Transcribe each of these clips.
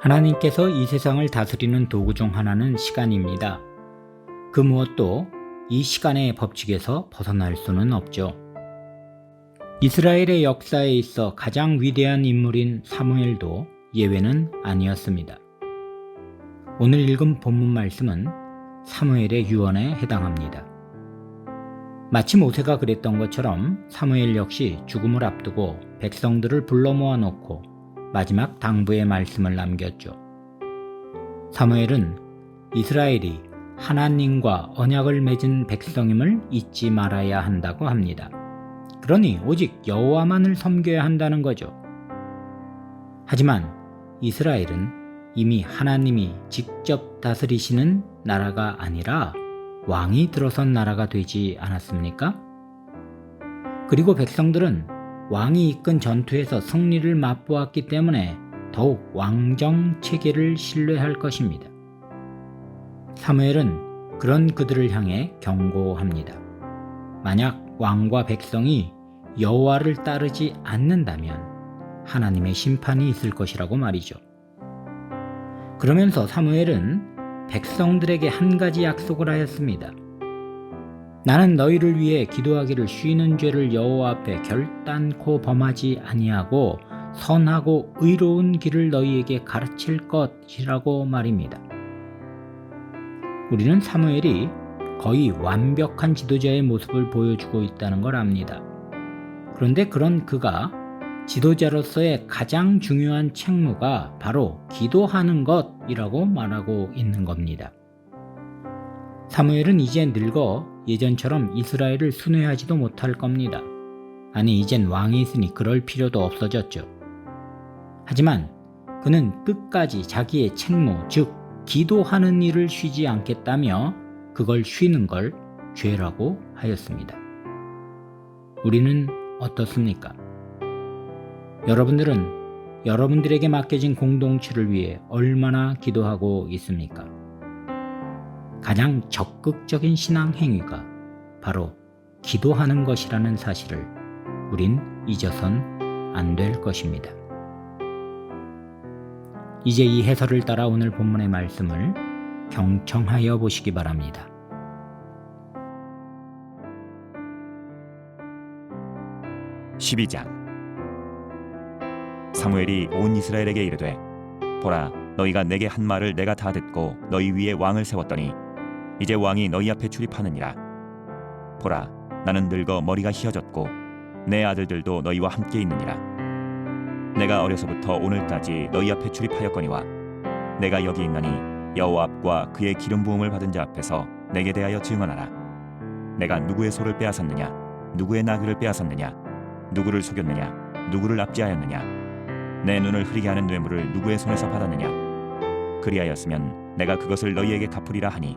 하나님께서 이 세상을 다스리는 도구 중 하나는 시간입니다. 그 무엇도 이 시간의 법칙에서 벗어날 수는 없죠. 이스라엘의 역사에 있어 가장 위대한 인물인 사무엘도 예외는 아니었습니다. 오늘 읽은 본문 말씀은 사무엘의 유언에 해당합니다. 마치 모세가 그랬던 것처럼 사무엘 역시 죽음을 앞두고 백성들을 불러 모아놓고 마지막 당부의 말씀을 남겼죠. 사무엘은 이스라엘이 하나님과 언약을 맺은 백성임을 잊지 말아야 한다고 합니다. 그러니 오직 여호와만을 섬겨야 한다는 거죠. 하지만 이스라엘은 이미 하나님이 직접 다스리시는 나라가 아니라 왕이 들어선 나라가 되지 않았습니까? 그리고 백성들은 왕이 이끈 전투에서 승리를 맛보았기 때문에 더욱 왕정 체계를 신뢰할 것입니다. 사무엘은 그런 그들을 향해 경고합니다. 만약 왕과 백성이 여호와를 따르지 않는다면 하나님의 심판이 있을 것이라고 말이죠. 그러면서 사무엘은 백성들에게 한 가지 약속을 하였습니다. 나는 너희를 위해 기도하기를 쉬는 죄를 여호와 앞에 결단코 범하지 아니하고 선하고 의로운 길을 너희에게 가르칠 것이라고 말입니다. 우리는 사무엘이 거의 완벽한 지도자의 모습을 보여주고 있다는 걸 압니다. 그런데 그런 그가 지도자로서의 가장 중요한 책무가 바로 기도하는 것이라고 말하고 있는 겁니다. 사무엘은 이제 늙어 예전처럼 이스라엘을 순회하지도 못할 겁니다. 아니, 이젠 왕이 있으니 그럴 필요도 없어졌죠. 하지만 그는 끝까지 자기의 책무, 즉, 기도하는 일을 쉬지 않겠다며 그걸 쉬는 걸 죄라고 하였습니다. 우리는 어떻습니까? 여러분들은 여러분들에게 맡겨진 공동체를 위해 얼마나 기도하고 있습니까? 가장 적극적인 신앙 행위가 바로 기도하는 것이라는 사실을 우린 잊어선 안 될 것입니다. 이제 이 해설을 따라 오늘 본문의 말씀을 경청하여 보시기 바랍니다. 12장 사무엘이 온 이스라엘에게 이르되 보라 너희가 내게 한 말을 내가 다 듣고 너희 위에 왕을 세웠더니 이제 왕이 너희 앞에 출입하느니라. 보라 나는 늙어 머리가 희어졌고 내 아들들도 너희와 함께 있느니라. 내가 어려서부터 오늘까지 너희 앞에 출입하였거니와 내가 여기 있나니 여호와 앞과 그의 기름 부음을 받은 자 앞에서 내게 대하여 증언하라. 내가 누구의 소를 빼앗았느냐? 누구의 나귀를 빼앗았느냐? 누구를 속였느냐? 누구를 압제하였느냐? 내 눈을 흐리게 하는 뇌물을 누구의 손에서 받았느냐? 그리하였으면 내가 그것을 너희에게 갚으리라 하니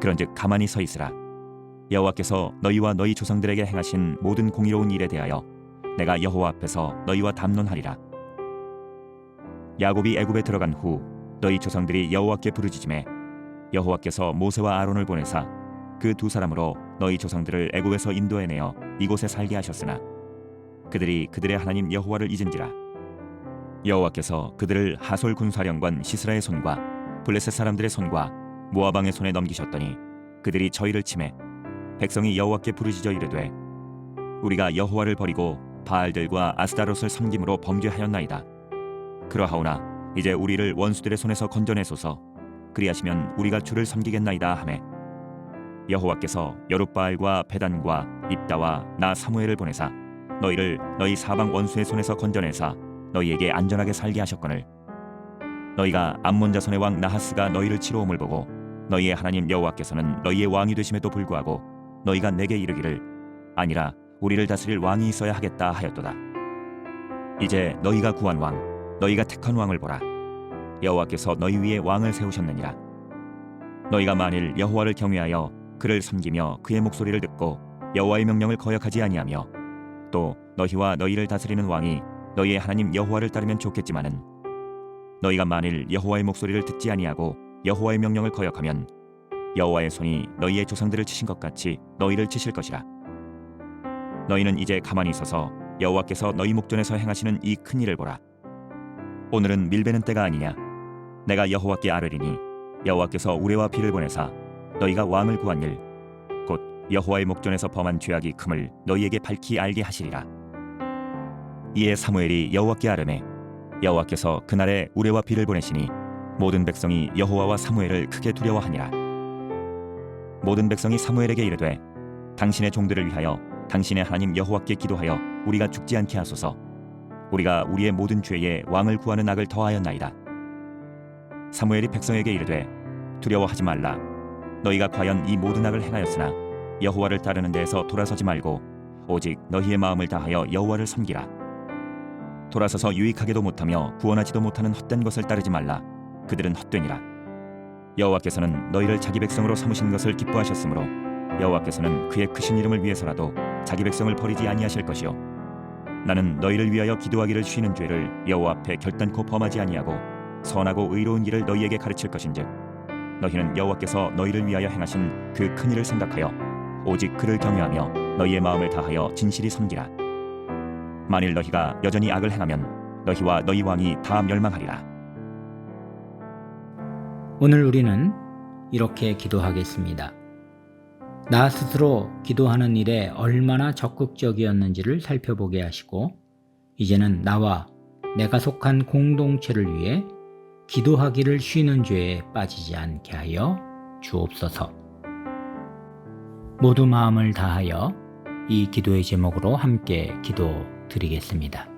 그런즉 가만히 서 있으라. 여호와께서 너희와 너희 조상들에게 행하신 모든 공의로운 일에 대하여 내가 여호와 앞에서 너희와 담론하리라. 야곱이 애굽에 들어간 후 너희 조상들이 여호와께 부르짖음에 여호와께서 모세와 아론을 보내사 그 두 사람으로 너희 조상들을 애굽에서 인도해내어 이곳에 살게 하셨으나 그들이 그들의 하나님 여호와를 잊은지라. 여호와께서 그들을 하솔 군사령관 시스라의 손과 블레셋 사람들의 손과 모아방의 손에 넘기셨더니 그들이 저희를 침해 백성이 여호와께 부르짖어 이르되 우리가 여호와를 버리고 바알들과 아스다롯을 섬김으로 범죄하였나이다. 그러하오나 이제 우리를 원수들의 손에서 건져내소서. 그리하시면 우리가 주를 섬기겠나이다 하매 여호와께서 여룻바알과 베단과 입다와 나 사무엘을 보내사 너희를 너희 사방 원수의 손에서 건져내사 너희에게 안전하게 살게 하셨거늘. 너희가 암몬 자손의 왕 나하스가 너희를 치러 옴을 보고 너희의 하나님 여호와께서는 너희의 왕이 되심에도 불구하고 너희가 내게 이르기를 아니라 우리를 다스릴 왕이 있어야 하겠다 하였도다. 이제 너희가 구한 왕 너희가 택한 왕을 보라. 여호와께서 너희 위에 왕을 세우셨느니라. 너희가 만일 여호와를 경외하여 그를 섬기며 그의 목소리를 듣고 여호와의 명령을 거역하지 아니하며 또 너희와 너희를 다스리는 왕이 너희의 하나님 여호와를 따르면 좋겠지만은 너희가 만일 여호와의 목소리를 듣지 아니하고 여호와의 명령을 거역하면 여호와의 손이 너희의 조상들을 치신 것 같이 너희를 치실 것이라. 너희는 이제 가만히 있어서 여호와께서 너희 목전에서 행하시는 이 큰 일을 보라. 오늘은 밀베는 때가 아니냐. 내가 여호와께 아뢰리니 여호와께서 우레와 비를 보내사 너희가 왕을 구한 일 곧 여호와의 목전에서 범한 죄악이 금을 너희에게 밝히 알게 하시리라. 이에 사무엘이 여호와께 아뢰매 여호와께서 그날에 우레와 비를 보내시니 모든 백성이 여호와와 사무엘을 크게 두려워하니라. 모든 백성이 사무엘에게 이르되 당신의 종들을 위하여 당신의 하나님 여호와께 기도하여 우리가 죽지 않게 하소서. 우리가 우리의 모든 죄에 왕을 구하는 악을 더하였나이다. 사무엘이 백성에게 이르되 두려워하지 말라. 너희가 과연 이 모든 악을 행하였으나 여호와를 따르는 데에서 돌아서지 말고 오직 너희의 마음을 다하여 여호와를 섬기라. 돌아서서 유익하게도 못하며 구원하지도 못하는 헛된 것을 따르지 말라 그들은 헛되니라. 여호와께서는 너희를 자기 백성으로 삼으신 것을 기뻐하셨으므로 여호와께서는 그의 크신 이름을 위해서라도 자기 백성을 버리지 아니하실 것이요. 나는 너희를 위하여 기도하기를 쉬는 죄를 여호와 앞에 결단코 범하지 아니하고 선하고 의로운 일을 너희에게 가르칠 것인즉 너희는 여호와께서 너희를 위하여 행하신 그 큰 일을 생각하여 오직 그를 경외하며 너희의 마음을 다하여 진실이 섬기라. 만일 너희가 여전히 악을 행하면 너희와 너희 왕이 다 멸망하리라 오늘 우리는 이렇게 기도하겠습니다. 나 스스로 기도하는 일에 얼마나 적극적이었는지를 살펴보게 하시고, 이제는 나와 내가 속한 공동체를 위해 기도하기를 쉬는 죄에 빠지지 않게 하여 주옵소서. 모두 마음을 다하여 이 기도의 제목으로 함께 기도 드리겠습니다.